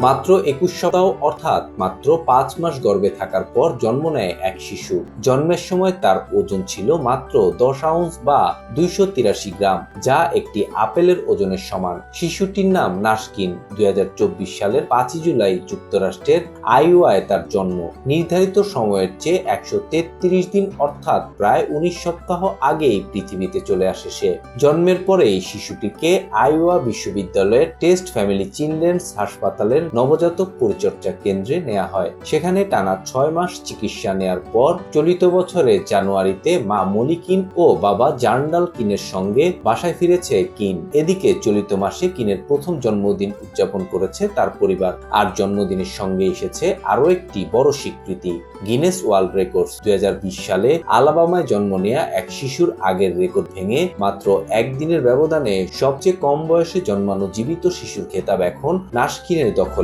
মাত্র একুশ সপ্তাহ, অর্থাৎ মাত্র পাঁচ মাস গর্ভে থাকার পর জন্ম নেয় এক শিশু। জন্মের সময় তার ওজন ছিল মাত্র দশ আউন্স বা দুইশো তিরাশি গ্রাম, যা একটি আপেলের ওজনের সমান। শিশুটির নাম নাসকিন। দুই সালের পাঁচই জুলাই যুক্তরাষ্ট্রের আইওয়ায় তার জন্ম। নির্ধারিত সময়ের চেয়ে একশো তেত্রিশ দিন, অর্থাৎ প্রায় উনিশ সপ্তাহ আগেই পৃথিবীতে চলে আসে সে। জন্মের পরেই শিশুটিকে আইওয়া বিশ্ববিদ্যালয়ের টেস্ট ফ্যামিলি চিলড্রেন্স হাসপাতালের নবজাতক পরিচর্যা কেন্দ্রে নেওয়া হয়। সেখানে টানা ছয় মাস চিকিৎসা নেয়ার পর চলিত বছরের জানুয়ারিতে মা মলিকিন ও বাবা জার্নাল কিনের সঙ্গে বাসায় ফিরেছে কিন। এদিকে চলিত মাসে কিনের প্রথম জন্মদিন উদযাপন করেছে তার পরিবার। আর জন্মদিনের সঙ্গে এসেছে আরও একটি বড় স্বীকৃতি, গিনেস ওয়ার্ল্ড রেকর্ডস। দুই হাজার বিশ সালে আলাবামায় জন্ম নেয়া এক শিশুর আগের রেকর্ড ভেঙে মাত্র একদিনের ব্যবধানে সবচেয়ে কম বয়সে জন্মানো জীবিত শিশুর খেতাব এখন নাসকিনের দখলে।